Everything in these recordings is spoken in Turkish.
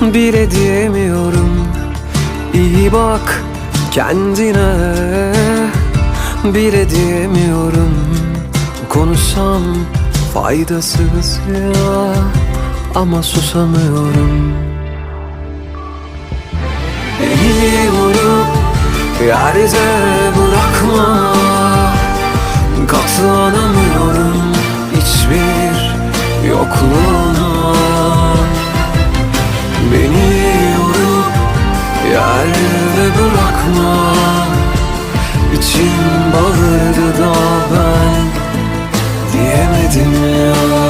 bile diyemiyorum. İyi bak kendine bile diyemiyorum. Konuşsam faydasız ya ama susamıyorum. Beni vurup yerde bırakma Katlanamıyorum. Hiçbir yokluğuna yerde bırakma. İçim bağırdı da ben. Diyemedim ya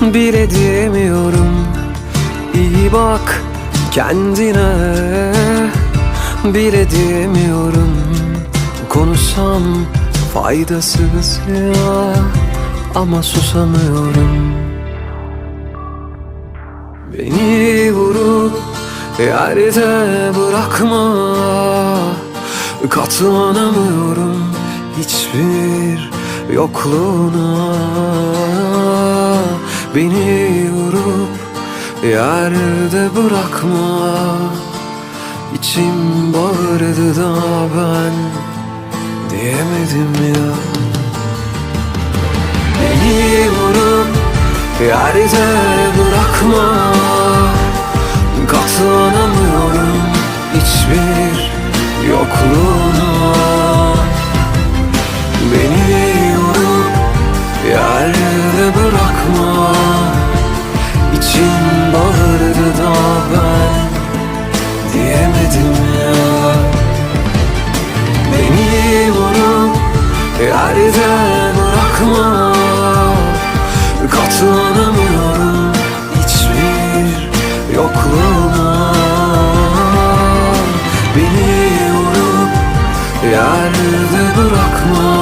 bile diyemiyorum. İyi bak kendine bile diyemiyorum. Konuşsam faydasız ya ama susamıyorum. Beni vurup yerde bırakma Katlanamıyorum hiçbir yokluğuna Beni vurup yerde bırakma. İçim bağırdı da ben diyemedim ya. Beni vurup yerde bırakma. Katlanamıyorum hiçbir yokluğuna bırakma